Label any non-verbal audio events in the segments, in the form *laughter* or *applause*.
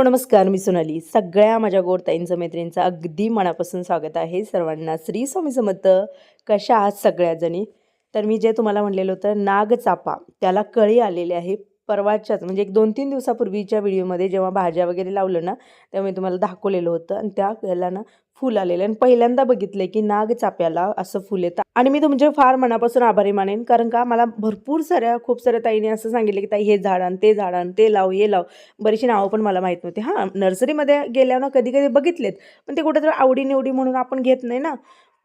Hello नमस्कार मी सोनाली. सगळ्या माझ्या गोडताईंचं मैत्रिणींचं अगदी मनापासून स्वागत आहे. सर्वांना श्री स्वामी समर्थ. कशा आहात सगळ्याजणी? तर मी जे तुम्हाला म्हणलेलं होतं नागचापा त्याला कळी आलेली आहे. परवाच्याच म्हणजे एक दोन तीन दिवसापूर्वीच्या व्हिडिओमध्ये जेव्हा भाज्या वगैरे लावलं ना तेव्हा मी तुम्हाला दाखवलेलं होतं. आणि त्या याला ना फुल आलेलं आणि पहिल्यांदा बघितलं की नाग चाप्याला असं फुल येतं. आणि मी तुमचे फार मनापासून आभारी मानेन कारण का मला भरपूर साऱ्या खूप साऱ्या ताईने असं सांगितलं की ताई हे झाड आण ते झाड आण ते लाव हे लाव. बरीचशी नावं पण मला माहीत नव्हती. हां नर्सरीमध्ये गेल्यावर कधी कधी बघितलेत पण ते कुठेतरी आवडीनिवडी म्हणून आपण घेत नाही ना.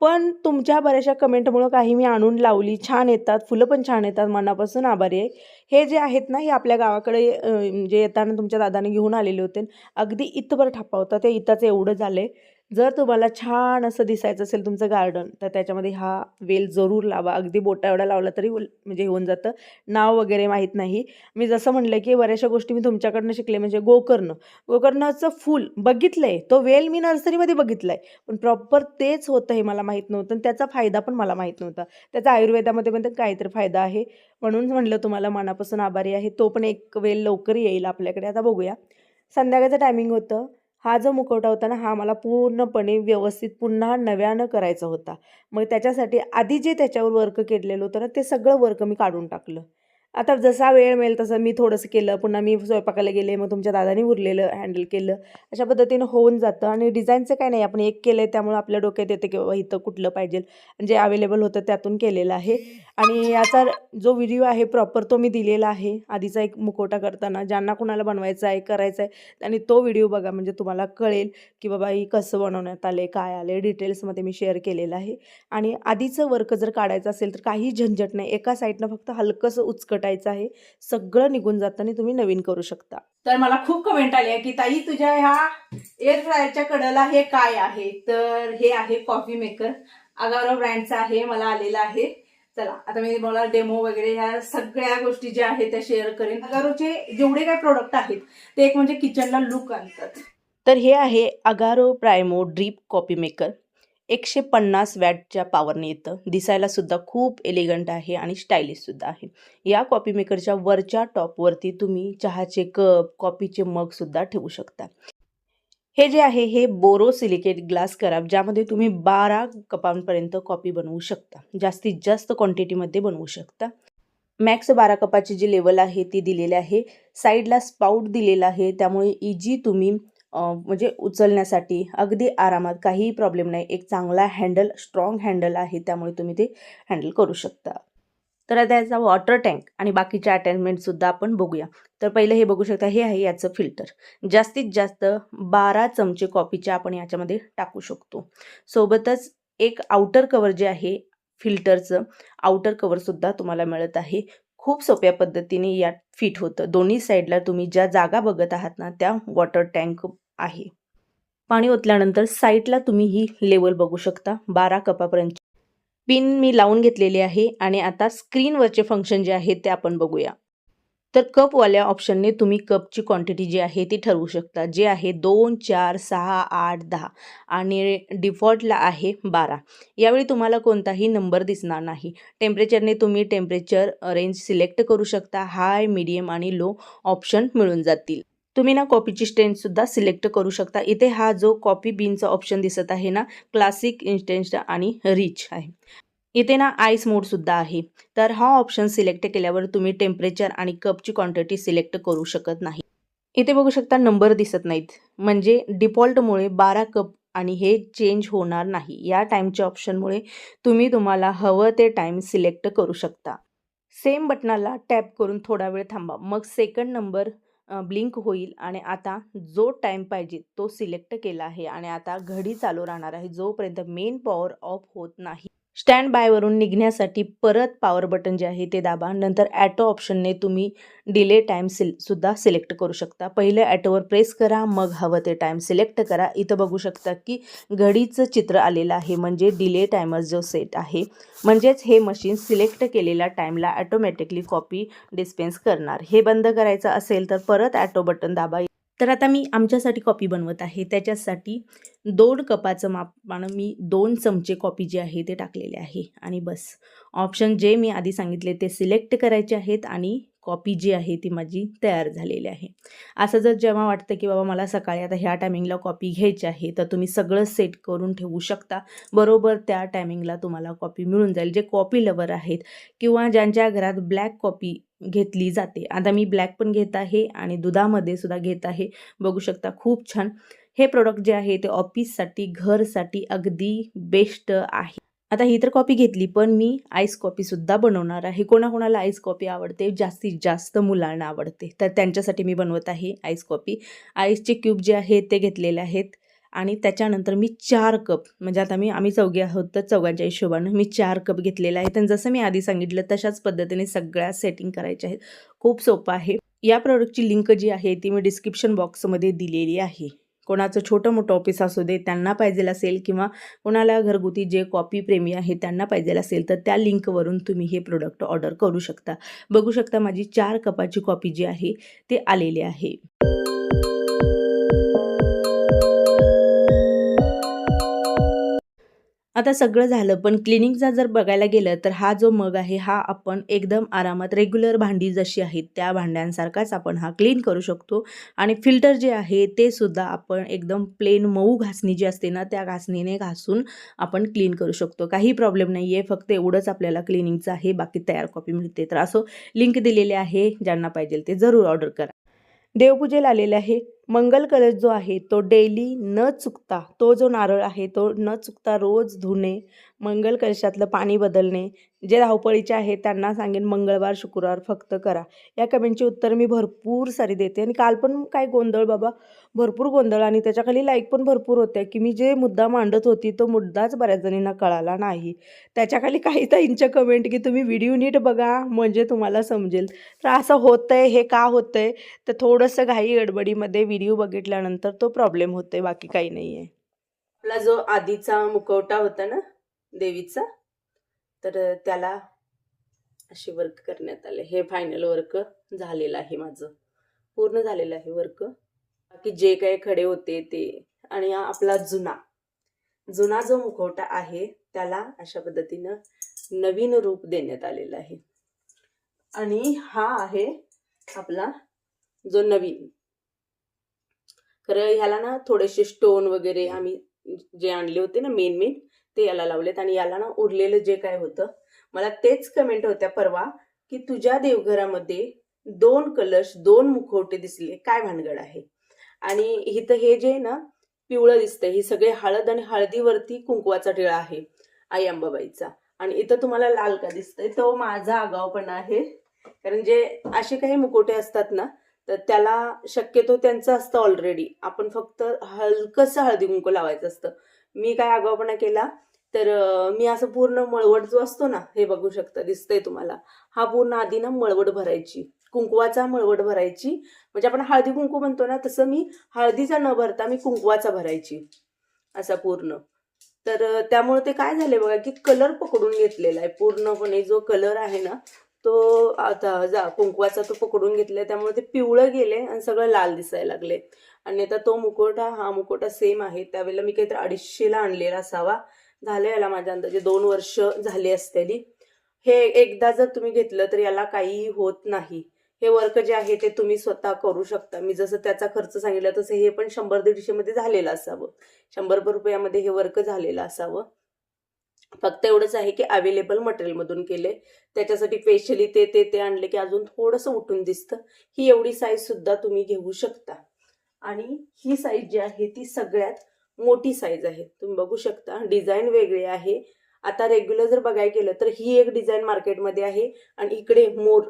पण तुमच्या बऱ्याचशा कमेंटमुळं काही मी आणून लावली छान येतात फुलं पण छान येतात मनापासून आभारी आहे. हे जे आहेत ना हे आपल्या गावाकडे जे म्हणजे येताना तुमच्या दादाने घेऊन आलेले होते. अगदी इथंभर ठप्पा होता ते इथंच एवढं झालं आहे जर तुम्हाला छान असं दिसायचं असेल तुमचं गार्डन तर त्याच्यामध्ये हा वेल जरूर लावा. अगदी बोटा एवढा लावला तरी म्हणजे होऊन जातं. नाव वगैरे माहीत नाही. मी जसं म्हणलं की बऱ्याचशा गोष्टी मी तुमच्याकडनं शिकले म्हणजे गोकर्ण. गोकर्णाचं फूल बघितलं आहे तो वेल मी नर्सरीमध्ये बघितला आहे पण प्रॉपर तेच होतं हे मला माहीत नव्हतं आणि त्याचा फायदा पण मला माहीत नव्हता. त्याचा आयुर्वेदामध्ये पण काहीतरी फायदा आहे. म्हणून म्हणलं तुम्हाला मनापासून आभारी आहे. तो पण एक वेल लवकर येईल आपल्याकडे. आता बघूया. संध्याकाळचं टायमिंग होतं. हा जो मुखवटा होता ना हा मला पूर्णपणे व्यवस्थित पुन्हा नव्यानं करायचा होता. मग त्याच्यासाठी आधी जे त्याच्यावर वर्क केलेलं होतं ना ते सगळं वर्क मी काढून टाकलं. आता जसा वेळ मिळेल तसं मी थोडंसं केलं. पुन्हा मी स्वयंपाकाला गेले मग तुमच्या दादाने उरलेलं हँडल केलं. अशा पद्धतीनं होऊन जातं आणि डिझाईनचं काय नाही आपण एक केलं आहे त्यामुळे आपल्या डोक्यात येतं की बाबा इथं कुठलं पाहिजे. जे अवेलेबल होतं त्यातून केलेलं आहे. आणि याचा जो व्हिडिओ आहे प्रॉपर तो मी दिलेला आहे. आधीचा एक मुखवटा करताना ज्यांना कुणाला बनवायचा आहे करायचा आहे आणि तो व्हिडिओ बघा म्हणजे तुम्हाला कळेल की बाबा ही कसं बनवण्यात आले काय आले डिटेल्समध्ये मी शेअर केलेलं आहे. आणि आधीचं वर्क जर काढायचं असेल तर काही झंझट नाही. एका साईडनं फक्त हलकंसं उचकटायचं आहे. सगळं निघून जातं आणि तुम्ही नवीन करू शकता. तर मला खूप कमेंट आली आहे की ताई तुझ्या ह्या एअर फ्रायरच्या कडला हे काय आहे? तर हे आहे कॉफी मेकर अगारो ब्रँडचं आहे मला आलेलं आहे. चला आता मी मला डेमो वगैरे ह्या सगळ्या गोष्टी ज्या आहेत त्या शेअर करेन. अगारोचे जेवढे काही प्रोडक्ट आहेत ते एक म्हणजे किचनला लुक आणतात. तर हे आहे Agaro Primo drip coffee maker एकशे पन्नास वॅटच्या पॉवरने येतं. दिसायला सुद्धा खूप एलिगंट आहे आणि स्टायलिश सुद्धा आहे. या कॉपी मेकरच्या वरच्या टॉपवरती तुम्ही चहाचे कप कॉफीचे मग सुद्धा ठेवू शकता. हे जे आहे हे बोरोसिलिकेट ग्लास कराब ज्यामध्ये तुम्ही बारा कपांपर्यंत कॉपी बनवू शकता. जास्तीत जास्त क्वांटिटीमध्ये बनवू शकता. मॅक्स बारा कपाची जी लेवल आहे ती दिलेली आहे. साईडला स्पाऊट दिलेला आहे. त्यामुळे इजी तुम्ही म्हणजे उचलण्यासाठी अगदी आरामात काहीही प्रॉब्लेम नाही. एक चांगला हँडल स्ट्रॉंग हँडल आहे त्यामुळे तुम्ही ते हँडल करू शकता. तर आता याचा वॉटर टँक आणि बाकीच्या अटॅचमेंटसुद्धा आपण बघूया. तर पहिलं हे बघू शकता हे आहे याचं फिल्टर जास्तीत जास्त बारा चमचे कॉफीचे आपण याच्यामध्ये टाकू शकतो. सोबतच एक आउटर कवर जे आहे फिल्टरचं आउटर कवरसुद्धा तुम्हाला मिळत आहे. खूप सोप्या पद्धतीने यात फिट होतं. दोन्ही साईडला तुम्ही ज्या जागा बघत आहात ना त्या वॉटर टँक आहे. पाणी ओतल्यानंतर साईडला तुम्ही ही लेवल बघू शकता बारा कपापर्यंत पिन मी लावून घेतलेली आहे आणि आता स्क्रीनवरचे फंक्शन जे आहे ते आपण बघूया. तर कपवाल्या ऑप्शनने तुम्ही कपची क्वांटिटी जी आहे ती ठरवू शकता जे आहे दोन चार सहा आठ दहा आणि डिफॉल्टला आहे बारा. यावेळी तुम्हाला कोणताही नंबर दिसणार नाही. टेम्परेचरने तुम्ही टेम्परेचर रेंज सिलेक्ट करू शकता हाय मीडियम आणि लो ऑप्शन मिळून जातील. तुम्ही ना कॉपीची स्ट्रेंथसुद्धा सिलेक्ट करू शकता. इथे हा जो कॉपी बीनचा ऑप्शन दिसत आहे ना क्लासिक इन्स्टेंट आणि रिच आहे. इथे ना आईस मोडसुद्धा आहे. तर हा ऑप्शन सिलेक्ट केल्यावर तुम्ही टेम्परेचर आणि कपची क्वांटिटी सिलेक्ट करू शकत नाही. इथे बघू शकता नंबर दिसत नाहीत. म्हणजे डिफॉल्टमुळे बारा कप आणि हे चेंज होणार नाही. या टाईमच्या ऑप्शनमुळे तुम्ही तुम्हाला हवं ते टाईम सिलेक्ट करू शकता. सेम बटनाला टॅप करून थोडा वेळ थांबा. मग सेकंड नंबर ब्लिंक होईल आणि आता जो टाईम पाहिजे तो सिलेक्ट केला आहे आणि आता घडी चालू राहणार आहे जोपर्यंत मेन पॉवर ऑफ होत नाही. स्टँड बायवरून निघण्यासाठी परत पॉवर बटन जे आहे ते दाबा. नंतर ॲटो ऑप्शनने तुम्ही डिले टाईम सिल सुद्धा सिलेक्ट करू शकता. पहिले ॲटोवर प्रेस करा मग हवं ते टाईम सिलेक्ट करा. इथं बघू शकता की घडीचं चित्र आलेलं आहे म्हणजे डिले टायमर जो सेट आहे. म्हणजेच हे मशीन सिलेक्ट केलेल्या टाईमला ॲटोमॅटिकली कॉपी डिस्पेन्स करणार. हे बंद करायचं असेल तर परत ॲटो बटन दाबा. तर आता मी आमच्यासाठी कॉपी बनवत आहे. त्याच्यासाठी दोन कपाचं मापानं मी दोन चमचे कॉपी जे आहे ते टाकलेले आहे. आणि बस. ऑप्शन जे मी आधी सांगितले ते सिलेक्ट करायचे आहेत आणि कॉपी जी आहे ती माझी तयार झालेली आहे. असं जर जेव्हा वाटतं की बाबा मला सकाळी आता ह्या टायमिंगला कॉपी घ्यायची आहे तर तुम्ही सगळं सेट करून ठेवू शकता. बरोबर त्या टायमिंगला तुम्हाला कॉपी मिळून जाईल. जे कॉपी लवर आहेत किंवा ज्यांच्या घरात ब्लॅक कॉपी घेतली जाते. आता मी ब्लॅक पण घेत आहे आणि दुधामध्ये सुद्धा घेत आहे. बघू शकता खूप छान. हे प्रोडक्ट जे आहे ते ऑफिससाठी घरसाठी अगदी बेस्ट आहे. आता ही तर कॉपी घेतली पण मी आईस कॉपीसुद्धा बनवणार आहे. कोणाकोणाला आईस कॉपी आवडते? जास्तीत जास्त मुलांना आवडते. तर त्यांच्यासाठी मी बनवत आहे आईस कॉपी आईसचे क्यूब जे आहेत ते घेतलेले आहेत. आणि त्याच्यानंतर मी चार कप म्हणजे आता मी आम्ही चौघे आहोत तर चौघांच्या हिशोबानं मी चार कप घेतलेला आहे आणि जसं मी आधी सांगितलं तशाच पद्धतीने सगळ्या सेटिंग करायच्या आहेत. खूप सोपं आहे. या प्रोडक्टची लिंक जी आहे ती मी डिस्क्रिप्शन बॉक्समध्ये दिलेली आहे. कोणाचं छोटं मोठं ऑफिस असू दे त्यांना पाहिजे असेल किंवा कोणाला घरगुती जे कॉपी प्रेमी आहे त्यांना पाहिजे असेल तर त्या लिंकवरून तुम्ही हे प्रोडक्ट ऑर्डर करू शकता. बघू शकता माझी चार कपाची कॉपी जी आहे ते आलेली आहे. आता सगळं झालं पण क्लिनिकचा जर बघायला गेलं तर हा जो मग आहे हा आपण एकदम आरामात रेग्युलर भांडी जशी आहेत त्या भांड्यांसारखाच आपण हा क्लीन करू शकतो. आणि फिल्टर जे आहे ते सुद्धा आपण एकदम प्लेन मऊ घासणी जी असते ना त्या घासणीने घासून आपण क्लीन करू शकतो. काही प्रॉब्लेम नाही आहे फक्त एवढंच आपल्याला क्लिनिंगचं आहे बाकी तयार कॉपी मिळते. तर असो लिंक दिलेले आहे ज्यांना पाहिजे ते जरूर ऑर्डर करा. देवपूजेला आलेले आहे. मंगल कलश जो आहे तो डेली न चुकता तो जो नारळ आहे तो न चुकता रोज धुणे मंगल कलशातलं पाणी बदलणे जे धावपळीचे आहेत त्यांना सांगेन मंगळवार शुक्रवार फक्त करा. या कमेंटची उत्तर मी भरपूर सारी देते. आणि काल पण काय गोंधळ बाबा भरपूर गोंधळ आणि त्याच्याखाली लाईक पण भरपूर होत्या की मी जे मुद्दा मांडत होती तो मुद्दाच बऱ्याच जणींना कळाला नाही. त्याच्याखाली काही ताईंच्या कमेंट की तुम्ही व्हिडिओ नीट बघा म्हणजे तुम्हाला समजेल. तर असं होतंय हे का होतंय? तर थोडंसं घाई गडबडीमध्ये व्हिडिओ बघितल्यानंतर तो प्रॉब्लेम होते बाकी काही नाही आहे आपला जो आधीचा मुखवटा होता ना देवीचा तर त्याला असे वर्क करण्यात आले. हे फायनल वर्क झालेलं आहे माझं. पूर्ण झालेलं आहे वर्क बाकी जे काही खडे होते ते. आणि हा आपला जुना. जुना जो मुखवटा आहे त्याला अशा पद्धतीनं नवीन रूप देण्यात आलेलं आहे. आणि हा आहे आपला जो नवीन खरं ह्याला ना थोडेसे स्टोन वगैरे आम्ही जे आणले होते ना मेन मेन ते याला लावलेत. आणि याला ना उरलेलं जे काय होतं मला तेच कमेंट होत्या परवा की तुझ्या देवघरामध्ये दोन कलश दोन मुखवटे दिसले. काय भानगड आहे? आणि इथं हे जे ना पिवळं दिसतंय. ही सगळे हळद आणि हळदीवरती कुंकवाचा टिळा आहे आई अंबाबाईचा. आणि इथं तुम्हाला लाल का दिसतंय? तो माझा आगावपणा आहे. कारण जे असे काही मुखवटे असतात ना तर त्याला शक्यतो त्यांचं असतं ऑलरेडी आपण फक्त हलकंसं हळदी कुंकू लावायचं असतं. मी काय आगावपणा केला? तर मी असं पूर्ण मळवट जो असतो ना हे बघू शकता दिसतंय तुम्हाला. हा पूर्ण आधी ना मळवट भरायची. कुंकवाचा मळवट भरायची. म्हणजे आपण हळदी कुंकू म्हणतो ना तसं मी हळदीचा न भरता मी कुंकवाचा भरायची. असा पूर्ण. तर त्यामुळे ते काय झाले बघा की कलर पकडून घेतलेला आहे. पूर्णपणे जो कलर आहे ना तो आता जा कुंकवाचा तो पकडून घेतलाय त्यामुळे ते पिवळं गेले आणि सगळं लाल दिसायला लागले आणि आता तो मुकोटा हा मुकोटा सेम आहे. त्यावेळेला मी काहीतरी अडीचशेला आणलेला असावा. झालं याला माझ्या अंदाजे दोन वर्ष झाली असतेली. हे एकदा जर तुम्ही घेतलं तर याला काहीही होत नाही. हे वर्क जे आहे ते तुम्ही स्वतः करू शकता. मी जसं त्याचा खर्च सांगितला तसं हे पण शंभर दीडशेमध्ये झालेलं असावं. शंभर रुपयामध्ये हे वर्क झालेलं असावं. फक्त एवढंच आहे की अवेलेबल मटेरियलमधून केले त्याच्यासाठी स्पेशली ते ते ते आणले की अजून थोडंसं उठून दिसतं. ही एवढी साईज सुद्धा तुम्ही घेऊ शकता. आणि ही साईज जी आहे ती सगळ्यात मोठी साईज आहे. तुम्ही बघू शकता डिझाईन वेगळी आहे. आता रेग्युलर जर बघायला गेलं तर ही एक डिझाईन मार्केटमध्ये आहे. आणि इकडे मोर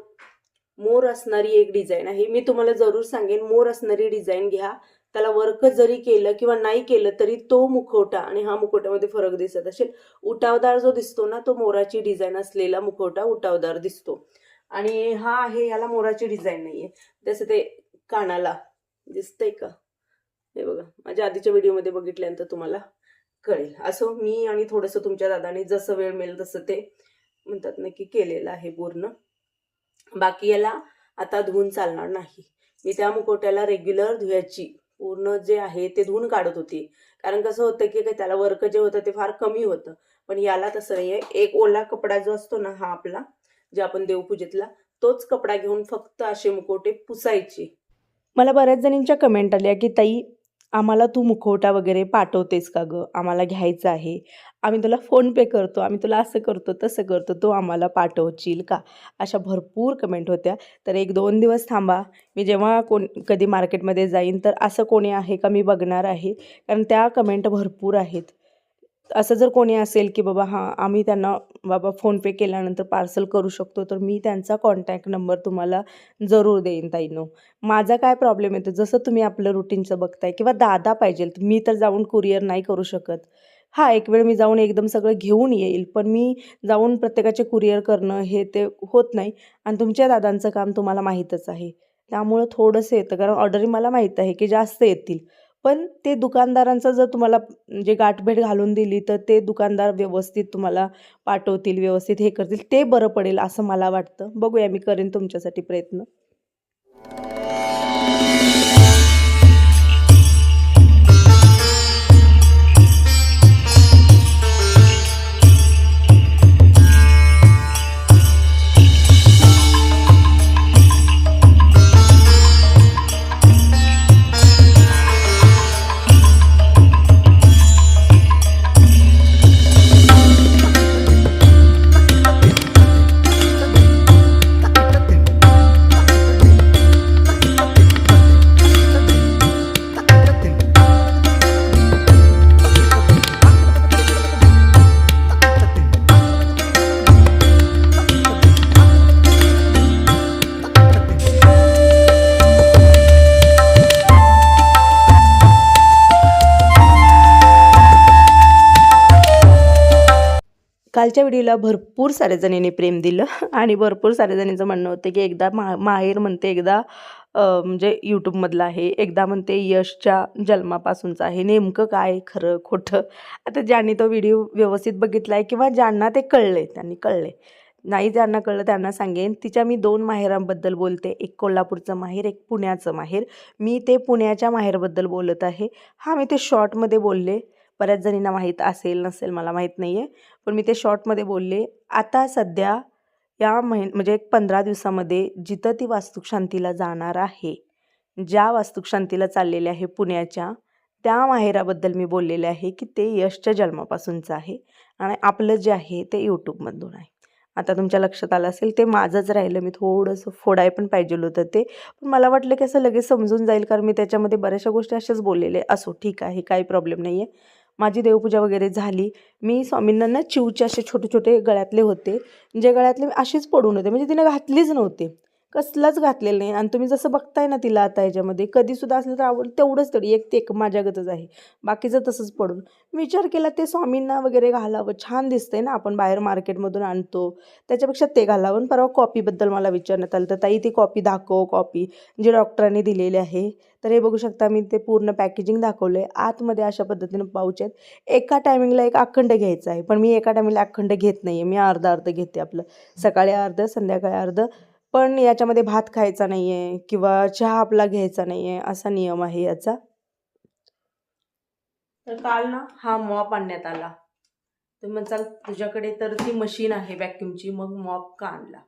मोर असणारी एक डिझाईन आहे. मी तुम्हाला जरूर सांगेन मोर असणारी डिझाईन घ्या. त्याला वर्क जरी केलं किंवा नाही केलं तरी तो मुखवटा आणि हा मुखवट्यामध्ये फरक दिसत असेल. उटावदार जो दिसतो ना तो मोराची डिझाईन असलेला मुखवटा उटावदार दिसतो. आणि हा आहे याला मोराची डिझाईन नाहीये. जसं ते कानाला दिसतंय का? हे बघा माझ्या आधीच्या व्हिडिओमध्ये बघितल्यानंतर तुम्हाला कळेल. असं मी आणि थोडंसं तुमच्या दादाने जसं वेळ मिळेल तसं ते म्हणतात ना की केलेलं आहे पूर्ण. बाकी याला आता धुवून चालणार नाही. मी त्या मुखवट्याला रेग्युलर धुयाची पूर्ण जे आहे ते धुवून काढत होती. कारण कसं होतं की त्याला वर्क जे होतं ते फार कमी होतं. पण याला तसं नाही आहे एक ओला कपडा जो असतो ना हा आपला जे आपण देवपूजेतला तोच कपडा घेऊन फक्त असे मुकोटे पुसायचे. मला बऱ्याच जणींच्या कमेंट आल्या की ताई आम्हाला तू मुखवटा वगैरे पाठवतेस का गं? आम्हाला घ्यायचं आहे. आम्ही तुला फोनपे करतो आम्ही तुला असं करतो तसं करतो तो आम्हाला पाठवशील का? अशा भरपूर कमेंट होत्या. तर एक दोन दिवस थांबा. मी जेव्हा कोण कधी मार्केटमध्ये जाईन तर असं कोणी आहे का मी बघणार आहे. कारण त्या कमेंट भरपूर आहेत. असं जर कोणी असेल की बाबा हां आम्ही त्यांना बाबा फोनपे केल्यानंतर पार्सल करू शकतो तर मी त्यांचा कॉन्टॅक्ट नंबर तुम्हाला जरूर देईन ताईनो. माझा काय प्रॉब्लेम येतो जसं तुम्ही आपलं रुटीनचं बघताय किंवा दादा पाहिजे मी तर जाऊन कुरिअर नाही करू शकत. हां एक वेळ मी जाऊन एकदम सगळं घेऊन येईल पण मी जाऊन प्रत्येकाचे कुरिअर करणं हे ते होत नाही आणि तुमच्या दादांचं काम तुम्हाला माहीतच आहे. त्यामुळं थोडंसं येतं कारण ऑर्डरी मला माहीत आहे की जास्त येतील. पण ते दुकानदारांचं जर तुम्हाला जे गाठभेट घालून दिली तर ते दुकानदार व्यवस्थित तुम्हाला पाठवतील व्यवस्थित हे करतील ते बरं पडेल असं मला वाटतं. बघूया मी करेन तुमच्यासाठी प्रयत्न. कालच्या भरपूर साऱ्या जणींनी प्रेम दिलं. *laughs* आणि भरपूर साऱ्या जणींचं म्हणणं होतं की एकदा मा माहेर म्हणते एकदा म्हणजे यूट्यूबमधलं आहे. एकदा म्हणते यशच्या जन्मापासूनचं आहे. नेमकं काय खरं खोटं? आता ज्यांनी तो व्हिडिओ व्यवस्थित बघितला आहे किंवा ज्यांना ते कळले त्यांनी कळले नाही ज्यांना कळलं त्यांना सांगेन. तिच्या मी दोन माहेरांबद्दल बोलते. एक कोल्हापूरचं माहेर एक पुण्याचं माहेर. मी ते पुण्याच्या माहेरबद्दल बोलत आहे. हां मी ते शॉर्टमध्ये बोलले. बऱ्याच जणींना माहीत असेल नसेल मला माहीत नाही आहे पण मी ते शॉर्टमध्ये बोलले आता सध्या या महिन म्हणजे एक पंधरा दिवसामध्ये जिथं ती वास्तुशांतीला जाणार आहे ज्या वास्तुशांतीला चाललेल्या आहे पुण्याच्या त्या माहेराबद्दल मी बोललेले आहे की ते यशच्या जन्मापासूनचं आहे आणि आपलं जे आहे ते यूट्यूबमधून आहे. आता तुमच्या लक्षात आलं असेल ते माझंच राहिलं. मी थोडंसं फोडाय पण पाहिजे होतं ते. पण मला वाटलं की असं लगेच समजून जाईल कारण मी त्याच्यामध्ये बऱ्याचशा गोष्टी अशाच बोललेले. असो ठीक आहे काही प्रॉब्लेम नाही आहे माझी देवपूजा वगैरे झाली. मी स्वामींना ना चिवचे असे छोटे छोटे गळ्यातले होते. जे गळ्यातले असेच पडून होते. म्हणजे तिने घातलीच नव्हते. कसलाच घातलेलं नाही. आणि तुम्ही जसं बघताय ना तिला आता ह्याच्यामध्ये कधीसुद्धा असलं तर आवड तेवढंच तरी एक ते एक माझ्यागतच आहे. बाकीचं तसंच पडून. विचार केला ते स्वामींना वगैरे घालावं. छान दिसतंय ना आपण बाहेर मार्केटमधून आणतो. त्याच्यापेक्षा ते घालावं. आणि परवा कॉपीबद्दल मला विचारण्यात आलं तर ताई ती कॉपी दाखव कॉपी. जी डॉक्टरांनी दिलेली आहे. तर हे बघू शकता मी ते पूर्ण पॅकेजिंग दाखवलं आहे आतमध्ये अशा पद्धतीनं पाऊच आहेत. एका टायमिंगला एक अखंड घ्यायचा आहे. पण मी एका टायमिंगला अखंड घेत नाही आहे मी अर्धा अर्ध घेते आपलं. सकाळी अर्ध संध्याकाळी अर्ध. पण याच्यामध्ये भात खायचा नाही आहे किंवा चहा आपला घ्यायचा नाही आहे असा नियम आहे याचा? तर काल ना हा मॉप आणण्यात आला. तर म्हणचाल तुझ्याकडे तर ती मशीन आहे व्हॅक्यूमची मग मॉप का आणला?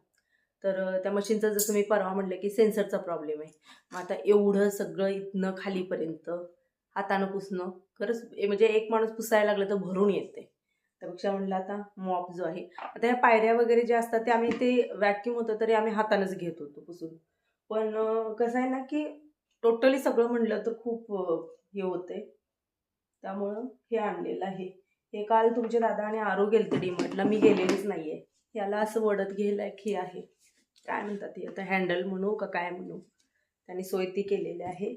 तर त्या मशीनचं जसं मी परवा म्हटलं की सेन्सरचा प्रॉब्लेम आहे. मग आता एवढं सगळं इथनं खालीपर्यंत हातानं पुसणं खरंच म्हणजे एक माणूस पुसायला लागलं तर भरून येते. त्यापेक्षा म्हणलं आता मॉप जो आहे आता ह्या पायऱ्या वगैरे जे असतात ते आम्ही ते वॅक्यूम होतं तरी आम्ही हातानंच घेत होतो पुसून. पण कसं आहे ना की टोटली सगळं म्हणलं तर खूप हे होते त्यामुळं हे आणलेलं आहे. हे काल तुमचे दादा आणि आरो गेलते डीमार्टला. मी गेलेलीच नाही आहे याला असं वडत घ्यायला की हे आहे. काय म्हणतात हे? आता हँडल म्हणू का काय म्हणू? त्यांनी सोय ती केलेली आहे.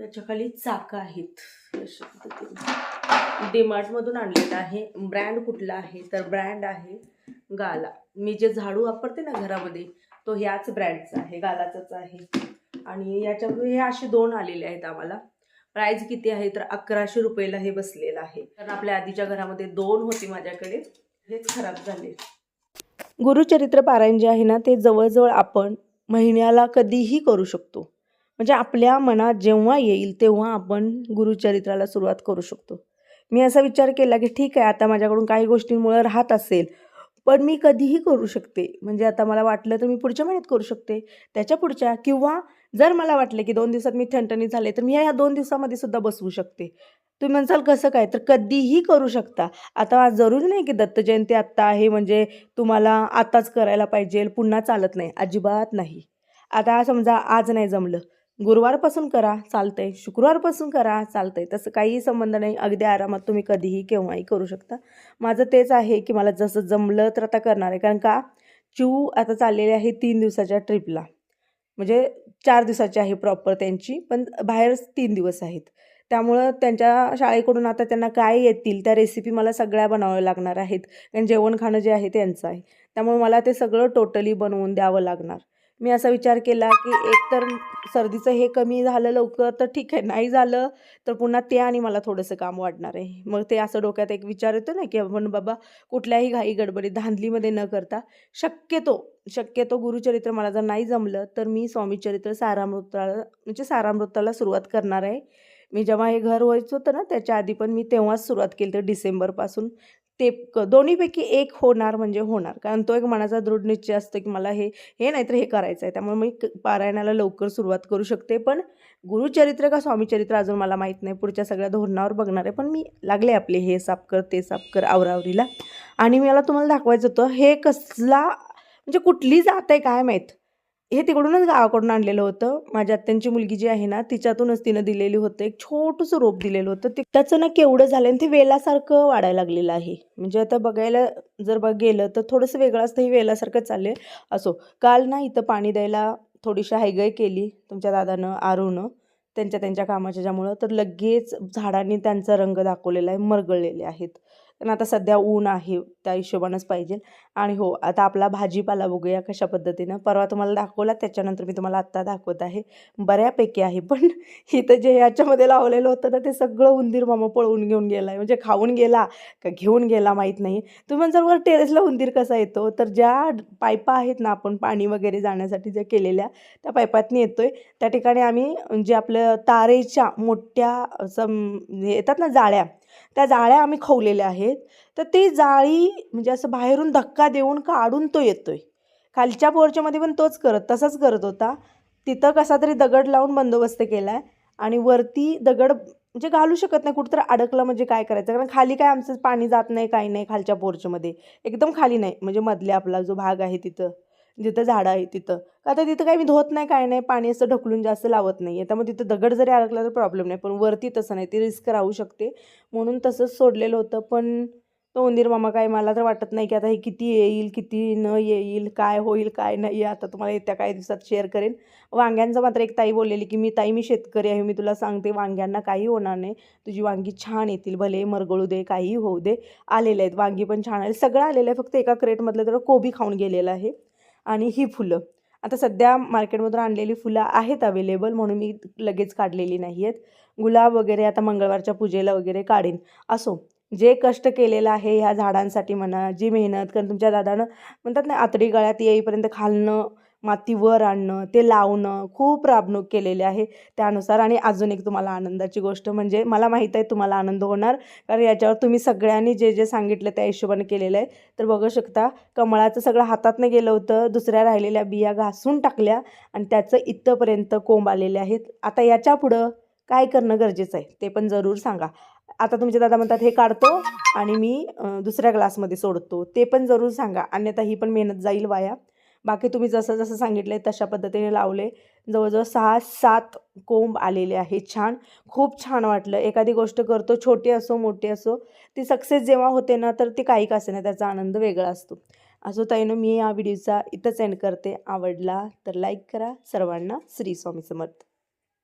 याच्या खाली चाकं आहेत. अशा पद्धतीने. डीमार्टमधून आणलेलं आहे. ब्रँड कुठला आहे? तर ब्रँड आहे गाला मी जे झाडू वापरते ना घरामध्ये तो ह्याच ब्रँडचा आहे गालाचाच आहे. आणि याच्यामध्ये हे असे दोन आलेले आहेत आम्हाला. प्राईज किती आहे? तर अकराशे रुपयाला हे बसलेलं आहे. कारण आपल्या आधीच्या घरामध्ये दोन होती माझ्याकडे. हेच खराब झाले. गुरुचरित्र पारायण जे आहे ना ते जवळजवळ आपण महिन्याला कधीही करू शकतो. म्हणजे आपल्या मनात जेव्हा येईल तेव्हा आपण गुरुचरित्राला सुरुवात करू शकतो. मी असा विचार केला की ठीक आहे आता माझ्याकडून काही गोष्टींमुळे राहत असेल पण मी कधीही करू शकते. म्हणजे आता मला वाटलं तर मी पुढच्या महिन्यात करू शकते. त्याच्या पुढच्या किंवा जर मला वाटलं की दोन दिवसात मी ठणठणी झाले तर मी या दोन दिवसामध्ये सुद्धा बसवू शकते. तुम्ही म्हणसाल कसं काय? तर कधीही करू शकता. आता जरुरी नाही की दत्त जयंती आत्ता आहे म्हणजे तुम्हाला आत्ताच करायला पाहिजे पुन्हा चालत नाही. अजिबात नाही. आता समजा आज नाही जमलं गुरुवारपासून करा चालतंय. शुक्रवारपासून करा चालतंय. तसं काहीही संबंध नाही. अगदी आरामात तुम्ही कधीही केव्हाही करू शकता. माझं तेच आहे की मला जसं जमलं तर आता करणार आहे. कारण का? चिऊ आता चाललेली आहे तीन दिवसाच्या ट्रिपला. म्हणजे चार दिवसाची आहे प्रॉपर त्यांची. पण बाहेर तीन दिवस आहेत. त्यामुळं त्यांच्या शाळेकडून आता त्यांना काय येतील त्या रेसिपी मला सगळ्या बनवाव्या लागणार आहेत. कारण जेवण खाणं जे आहे त्यांचं आहे. त्यामुळे मला ते सगळं टोटली बनवून द्यावं लागणार. मी असा विचार केला की एक तर सर्दीचं हे कमी झालं लवकर तर ठीक आहे नाही झालं तर पुन्हा ते आणि मला थोडंसं काम वाढणार आहे. मग ते असं डोक्यात एक विचार येतो ना की आपण बाबा कुठल्याही घाई गडबडीत धांदलीमध्ये न करता शक्यतो शक्यतो गुरुचरित्र मला जर नाही जमलं तर मी स्वामीचरित्र सारामृताला म्हणजे सारामृताला सुरुवात करणार आहे. मी जेव्हा हे घर व्हायचं होतं ना त्याच्या आधी पण मी तेव्हाच सुरुवात केली तर डिसेंबरपासून. ते क दोन्हीपैकी एक होणार म्हणजे होणार. कारण तो एक मनाचा दृढ निश्चय असतो की मला हे हे नाहीतर हे करायचं आहे. त्यामुळे मी क- पारायणाला लवकर सुरुवात करू शकते. पण गुरुचरित्र का स्वामीचरित्र अजून मला माहीत नाही. पुढच्या सगळ्या धोरणावर बघणार आहे. पण मी लागले आपले हे साफ कर ते साफ कर आवरावरीला. आणि मला तुम्हाला दाखवायचं होतं हे कसला म्हणजे कुठली जात आहे काय माहीत? हे तिकडूनच गावाकडून आणलेलं होतं. माझ्या आत्यांची मुलगी जी आहे ना तिच्यातूनच तिनं दिलेली होतं. एक छोटंसं रोप दिलेलं होतं. ते त्याचं ना केवढं झालं आणि ते वेलासारखं वाढायला लागलेलं आहे. म्हणजे आता बघायला जर बघ गेलं तर थोडंसं वेगळं असतं हे वेलासारखं चालले असो काल ना इथं पाणी द्यायला थोडीशी हायगय केली तुमच्या दादानं आरूनं त्यांच्या त्यांच्या कामाच्या ज्यामुळं. तर लगेच झाडांनी त्यांचा रंग दाखवलेला आहे मरगळलेले आहेत. कारण आता सध्या ऊन आहे त्या हिशोबानंच पाहिजे. आणि हो आता आपला भाजीपाला बघूया कशा पद्धतीनं. परवा तुम्हाला दाखवला त्याच्यानंतर मी तुम्हाला आत्ता दाखवत आहे. बऱ्यापैकी आहे पण *laughs* इथं जे याच्यामध्ये लावलेलं होतं ना ते सगळं उंदीर मामा पळवून घेऊन गेला आहे म्हणजे खाऊन गेला का घेऊन गेला माहीत नाही. तुम्ही म्हणजे वर टेरेसला उंदीर कसा येतो? तर ज्या पायपा आहेत ना आपण पाणी वगैरे जाण्यासाठी ज्या केलेल्या त्या पायपातनी आहे त्या ठिकाणी आम्ही जे आपलं तारेच्या मोठ्या असं येतात ना जाळ्या त्या जाळ्या आम्ही खवलेल्या आहेत. तर ती जाळी म्हणजे असं बाहेरून धक्का देऊन काढून तो येतो आहे खालच्या पोर्चमध्ये पण तोच करत तसाच करत होता. तिथं कसा तरी दगड लावून बंदोबस्त केला आहे आणि वरती दगड म्हणजे घालू शकत नाही. कुठं तर अडकलं म्हणजे काय करायचं? कारण खाली काय आमचं पाणी जात नाही काही नाही खालच्या पोर्चमध्ये एकदम खाली नाही म्हणजे मधल्या आपला जो भाग आहे तिथं. जिथं झाडं आहे तिथं. का तर तिथं काही मी धुवत नाही काय नाही. पाणी असं ढकलून जास्त लावत नाही आहे त्यामुळे तिथं दगड जरी अडकला तर प्रॉब्लेम नाही. पण वरती तसं नाही. ती रिस्क राहू शकते. म्हणून तसंच सोडलेलं होतं. पण तो उंदीर मामा काय मला तर वाटत नाही की आता हे किती येईल किती न येईल काय होईल काय नाही. आता तुम्हाला येत्या काही दिवसात शेअर करेन. वांग्यांचं मात्र एक ताई बोललेली की मी ताई मी शेतकरी आहे. मी तुला सांगते वांग्यांना काही होणार नाही. तुझी वांगी छान येतील. भले मरगळू दे काही होऊ दे. आलेले आहेत. वांगी पण छान आले सगळं आलेलं आहे. फक्त एका क्रेटमधलं तर कोबी खाऊन गेलेलं आहे. आणि ही फुलं. आता सध्या मार्केटमधून आणलेली फुलं आहेत अवेलेबल म्हणून मी लगेच काढलेली नाही आहेत. गुलाब वगैरे आता मंगळवारच्या पूजेला वगैरे काढीन. असो जे कष्ट केलेलं आहे ह्या झाडांसाठी म्हणा जी मेहनत कारण तुमच्या दादानं म्हणतात ना आतडी गळ्यात येईपर्यंत खालणं मातीवर आणणं ते लावणं खूप राबणूक केलेली आहे. त्यानुसार आणि अजून एक तुम्हाला आनंदाची गोष्ट म्हणजे मला माहीत आहे तुम्हाला आनंद होणार. कारण याच्यावर तुम्ही सगळ्यांनी जे जे सांगितलं त्या हिशोबाने केलेलं आहे. तर बघू शकता कमळाचं सगळं हातातनं गेलं होतं. दुसऱ्या राहिलेल्या बिया घासून टाकल्या आणि त्याचं इथंपर्यंत कोंब आलेले आहेत. आता याच्या पुढं काय करणं गरजेचं आहे ते पण जरूर सांगा. आता तुमचे दादा म्हणतात हे काढतो आणि मी दुसऱ्या ग्लासमध्ये सोडतो. ते पण जरूर सांगा. अन्यथा ही पण मेहनत जाईल वाया. बाकी तुम्ही जसं जसं सांगितलं आहे तशा पद्धतीने लावले. जवळजवळ सहा सात कोंब आलेले आहे छान. खूप छान वाटलं. एखादी गोष्ट करतो छोटी असो मोठी असो ती सक्सेस जेव्हा होते ना तर ती काही का ना त्याचा आनंद वेगळा असतो. असो ताईनं मी या व्हिडिओचा इथंच एंड करते. आवडला तर लाईक करा. सर्वांना श्री स्वामी समर्थ.